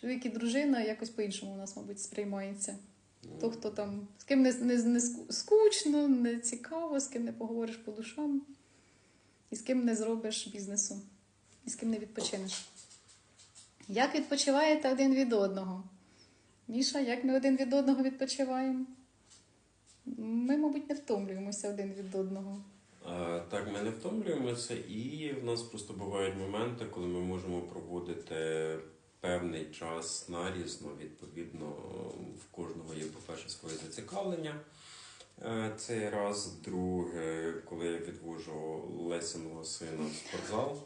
чоловік і дружина якось по-іншому у нас, мабуть, сприймається. То, хто там, з ким не, не, не скучно, не цікаво, з ким не поговориш по душам, і з ким не зробиш бізнесу, і з ким не відпочинеш. Як відпочиваєте один від одного? Міша, як ми один від одного відпочиваємо? Ми, мабуть, не втомлюємося один від одного. Е, Так, ми не втомлюємося, і в нас просто бувають моменти, коли ми можемо проводити певний час нарізно. Відповідно, в кожного є, по-перше, своє зацікавлення. Е, Цей раз, друге, коли я відвожу Лесиного сина в спортзал.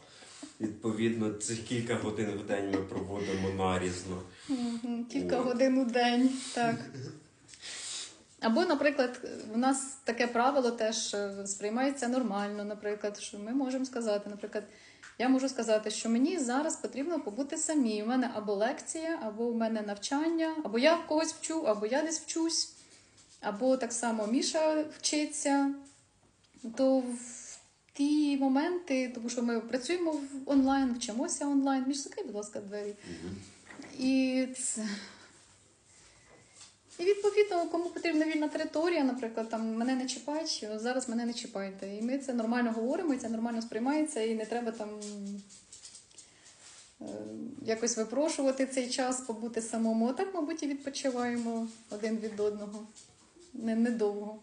Відповідно, цих кілька годин в день ми проводимо нарізно. Кілька От. годин у день, так. Або, наприклад, в нас таке правило теж е, сприймається нормально, наприклад, що ми можемо сказати, наприклад, я можу сказати, що мені зараз потрібно побути самі. У мене або лекція, або у мене навчання, або я в когось вчу, або я десь вчусь, або так само Міша вчиться. То в ті моменти, тому що ми працюємо онлайн, вчимося онлайн. Міш, закрий, будь ласка, двері. І це. І відповідно, кому потрібна вільна територія, наприклад, там мене не чіпають, зараз мене не чіпайте. І ми це нормально говоримо, і це нормально сприймається, і не треба там е, якось випрошувати цей час, побути самому. Отак, мабуть, і відпочиваємо один від одного. Не- Недовго.